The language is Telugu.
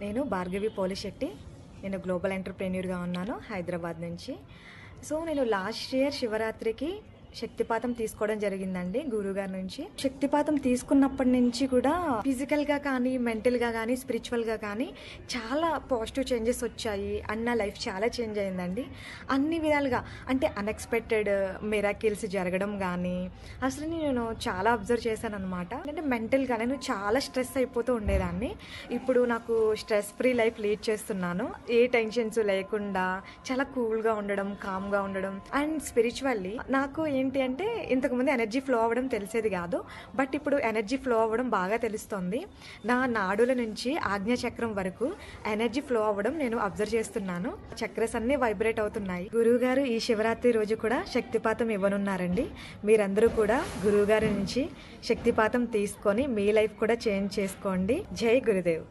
నేను భార్గవి పోలిశెట్టి. నేను గ్లోబల్ ఎంటర్ప్రెన్యూర్గా ఉన్నాను హైదరాబాద్ నుంచి. సో నేను లాస్ట్ ఇయర్ శివరాత్రికి శక్తిపాతం తీసుకోవడం జరిగిందండి గురుగారి నుంచి. శక్తిపాతం తీసుకున్నప్పటి నుంచి కూడా ఫిజికల్గా కానీ మెంటల్గా కానీ స్పిరిచువల్గా కానీ చాలా పాజిటివ్ చేంజెస్ వచ్చాయి. అన్న లైఫ్ చాలా చేంజ్ అయిందండి. అన్ని విధాలుగా అంటే అన్ఎక్స్పెక్టెడ్ మిరాకిల్స్ జరగడం కానీ అసలు నేను చాలా అబ్జర్వ్ చేశాను అనమాట అంటే మెంటల్గా నేను చాలా స్ట్రెస్ అయిపోతూ ఉండేదాన్ని. ఇప్పుడు నాకు స్ట్రెస్ ఫ్రీ లైఫ్ లీడ్ చేస్తున్నాను. ఏ టెన్షన్స్ లేకుండా చాలా కూల్గా ఉండడం కామ్గా ఉండడం. అండ్ స్పిరిచువల్లీ నాకు ఏంటి అంటే ఇంతకుముందు ఎనర్జీ ఫ్లో అవ్వడం తెలిసేది కాదు బట్ ఇప్పుడు ఎనర్జీ ఫ్లో అవ్వడం బాగా తెలుస్తుంది. నా నాడుల నుంచి ఆజ్ఞా చక్రం వరకు ఎనర్జీ ఫ్లో అవ్వడం నేను అబ్జర్వ్ చేస్తున్నాను. చక్రస్ అన్ని వైబ్రేట్ అవుతున్నాయి. గురువుగారు ఈ శివరాత్రి రోజు కూడా శక్తిపాతం ఇవ్వనున్నారండి. మీరందరూ కూడా గురువుగారి నుంచి శక్తిపాతం తీసుకొని మీ లైఫ్ కూడా చేంజ్ చేసుకోండి. జై గురుదేవ్.